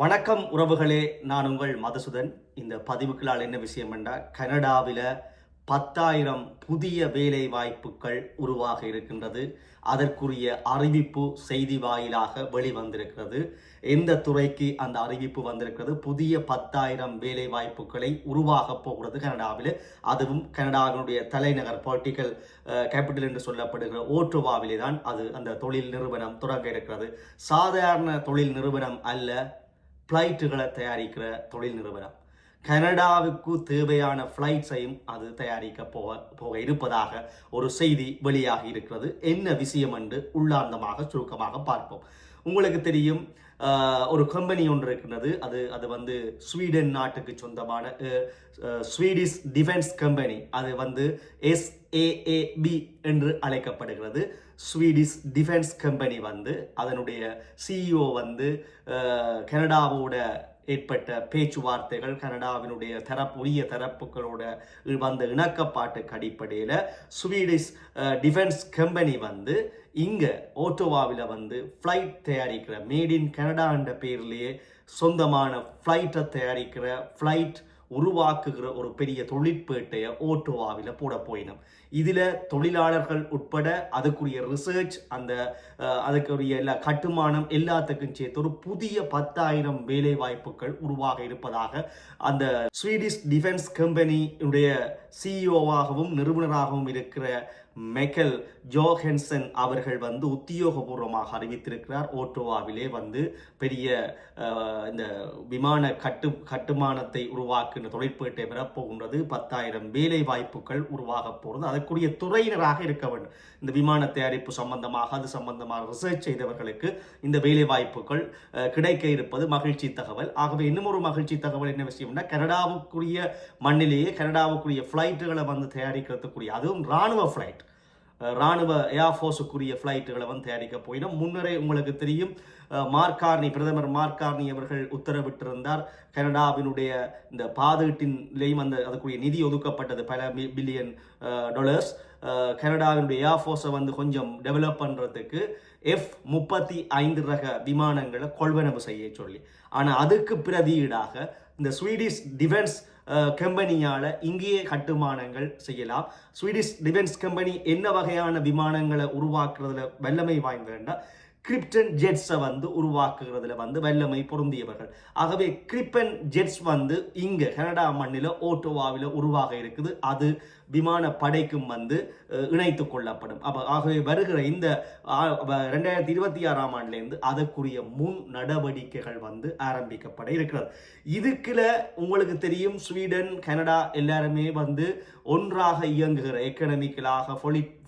வணக்கம் உறவுகளே நான் உங்கள் மதுசுதன். இந்த பதிவுக்களால் என்ன விஷயம் என்றால் கனடாவில் பத்தாயிரம் புதிய வேலை வாய்ப்புகள் உருவாக இருக்கின்றது. அதற்குரிய அறிவிப்பு செய்தி வாயிலாக வெளிவந்திருக்கிறது. எந்த துறைக்கு அந்த அறிவிப்பு வந்திருக்கிறது? புதிய பத்தாயிரம் வேலை வாய்ப்புகளை உருவாக போகிறது கனடாவில். அதுவும் கனடாவினுடைய தலைநகர் பொலிட்டிக்கல் கேபிட்டல் என்று சொல்லப்படுகிற ஓட்டுவாவிலே தான் அது அந்த தொழில் நிறுவனம் தொடங்க இருக்கிறது. சாதாரண தொழில் நிறுவனம் அல்ல ஃப்ளைட்டுகளை தயாரிக்கிற தொழில் நிறுவனம். கனடாவுக்கு தேவையான ஃப்ளைட்ஸையும் அது தயாரிக்க போக போக இருப்பதாக ஒரு செய்தி வெளியாகி இருக்கிறது. என்ன விஷயம் என்று உள்ளார்ந்தமாக சுருக்கமாக பார்ப்போம். உங்களுக்கு தெரியும் ஒரு கம்பெனி ஒன்று இருக்கின்றது. அது அது வந்து ஸ்வீடன் நாட்டுக்கு சொந்தமான ஸ்வீடிஷ் டிஃபென்ஸ் கம்பெனி அது வந்து எஸ்ஏஏபி என்று அழைக்கப்படுகிறது. ஸ்வீடிஷ் டிஃபென்ஸ் கம்பெனி வந்து அதனுடைய சிஇஓ வந்து கனடாவோட ஏற்பட்ட பேச்சுவார்த்தைகள் கனடாவினுடைய தரப்பு உரிய தரப்புகளோட வந்த இணக்கப்பாட்டுக்கு அடிப்படையில் ஸ்வீடிஷ் டிஃபென்ஸ் கம்பெனி வந்து இங்கே ஓட்டோவாவில் வந்து ஃப்ளைட் தயாரிக்கிற மேட் இன் கனடான்ற பேர்லேயே சொந்தமான ஃப்ளைட்டை தயாரிக்கிற ஃப்ளைட் உருவாக்குகிற ஒரு பெரிய தொழிற்பேட்டையை ஓட்டோவாவில் போட போயினோம். இதில் தொழிலாளர்கள் உட்பட அதுக்குரிய ரிசர்ச் அந்த அதுக்குரிய எல்லா கட்டுமானம் எல்லாத்துக்கும் சேர்த்து ஒரு புதிய பத்தாயிரம் வேலை வாய்ப்புகள் உருவாக இருப்பதாக அந்த ஸ்வீடிஷ் டிஃபென்ஸ் கம்பெனியுடைய சிஇஓவாகவும் நிறுவனராகவும் இருக்கிற மெக்கல் ஜோஹென்சன் அவர்கள் வந்து உத்தியோகபூர்வமாக அறிவித்திருக்கிறார். ஓட்டோவாவிலே வந்து பெரிய இந்த விமான கட்டு கட்டுமானத்தை உருவாக்குகின்ற தொழிற்பேட்டை பெறப்போகின்றது பத்தாயிரம் வேலை வாய்ப்புகள் உருவாக போகிறது. அதற்குரிய துறையினராக இருக்க வேண்டும். இந்த விமான தயாரிப்பு சம்பந்தமாக அது சம்பந்தமாக ரிசர்ச் செய்தவர்களுக்கு இந்த வேலை வாய்ப்புகள் கிடைக்க இருப்பது மகிழ்ச்சி தகவல். ஆகவே இன்னும் ஒரு மகிழ்ச்சி தகவல் என்ன விஷயம்னா கனடாவுக்குரிய மண்ணிலேயே கனடாவுக்குரிய ஃப்ளைட்டுகளை வந்து தயாரிக்கிறதுக்குரிய அதுவும் ராணுவ ஃப்ளைட் ராணுவ ஏர்ஃபோர்ஸுக்குரிய ஃப்ளைட்டுகளை வந்து தயாரிக்க போயிடும் முன்னரே உங்களுக்கு தெரியும் மார்கார்னி பிரதமர் மார்கார்னி அவர்கள் உத்தரவிட்டிருந்தார். கனடாவினுடைய இந்த பாதுகாட்டின்லேயும் அந்த அதுக்குரிய நிதி ஒதுக்கப்பட்டது பல பில்லியன் டாலர்ஸ் கனடாவினுடைய ஏர்ஃபோர்ஸை வந்து கொஞ்சம் டெவலப் பண்ணுறதுக்கு எஃப் முப்பத்தி ஐந்து ரக விமானங்களை கொள்வனவு செய்ய சொல்லி. ஆனால் அதுக்கு பிரதியீடாக இந்த ஸ்வீடிஷ் டிஃபென்ஸ் கம்பெனியால் இங்கேயே கட்டுமானங்கள் செய்யலாம். ஸ்வீடிஷ் டிஃபென்ஸ் கம்பெனி என்ன வகையான விமானங்களை உருவாக்குறதுல வல்லமை வாய்ந்ததுன்னா கிரிப்டன் ஜெட்ஸை வந்து உருவாக்குகிறதுல வந்து வல்லமை பொருந்தியவர்கள். ஆகவே கிரிப்பன் ஜெட்ஸ் வந்து இங்கே கனடா மண்ணில் ஓட்டோவாவில் உருவாக இருக்குது. அது விமான படைக்கும் வந்து இணைத்து கொள்ளப்படும். அப்போ ஆகவே வருகிற இந்த ரெண்டாயிரத்தி இருபத்தி ஆறாம் ஆண்டுலேருந்து அதற்குரிய முன் நடவடிக்கைகள் வந்து ஆரம்பிக்கப்பட இருக்கிறது. இதுக்குல உங்களுக்கு தெரியும் ஸ்வீடன் கனடா எல்லாருமே வந்து ஒன்றாக இயங்குகிற எக்கனமிக்கலாக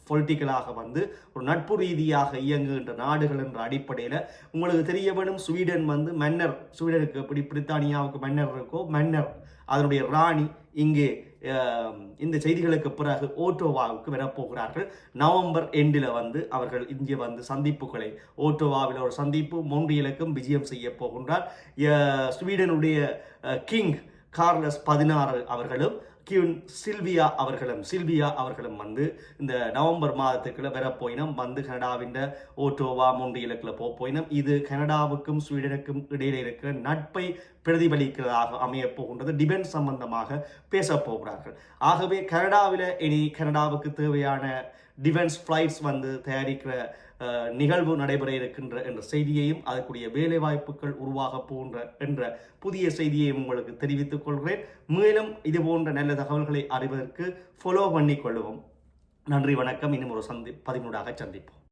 பொலிட்டிக்கலாக வந்து ஒரு நட்பு ரீதியாக இயங்குகின்ற நாடுகள் என்ற அடிப்படையில் உங்களுக்கு தெரிய வேணும் ஸ்வீடன் வந்து மன்னர் ஸ்வீடனுக்கு எப்படி பிரித்தானியாவுக்கு மன்னர் இருக்கோ மன்னர் அதனுடைய ராணி இங்கே இந்த செய்திகளுக்கு பிறகு ஓட்டோவாவுக்கு வரப்போகிறார்கள். நவம்பர் எண்டில் வந்து அவர்கள் இங்கே வந்து சந்திப்புகளை ஓட்டோவாவில் ஒரு சந்திப்பு மொன்றியலுக்கும் விஜயம் செய்ய போகின்றார். ஸ்வீடனுடைய கிங் கார்லஸ் பதினாறு அவர்களும் கியூன் சில்வியா அவர்களும் சில்வியா அவர்களும் வந்து இந்த நவம்பர் மாதத்துக்குள்ள வர போயினம் வந்து கனடாவின் ஓட்டோவா மொன்றியலுக்குள்ள போ போயினம் இது கனடாவுக்கும் ஸ்வீடனுக்கும் இடையில இருக்கிற நட்பை பிரதிபலிக்கிறதாக அமைய போகின்றது டிபென்ஸ் சம்பந்தமாக பேச போகிறார்கள் ஆகவே கனடாவில் இனி கனடாவுக்கு தேவையான டிஃபென்ஸ் ஃப்ளைட்ஸ் வந்து தயாரிக்கிற நிகழ்வு நடைபெற இருக்கின்ற என்ற செய்தியையும் அதற்குரிய வேலைவாய்ப்புகள் உருவாக போன்ற என்ற புதிய செய்தியையும் உங்களுக்கு தெரிவித்துக் கொள்கிறேன். மேலும் இது போன்ற நல்ல தகவல்களை அறிவதற்கு ஃபாலோ பண்ணி கொள்ளுவோம் நன்றி வணக்கம். இன்னும் ஒரு சந்தி பதிமூடாக சந்திப்போம்.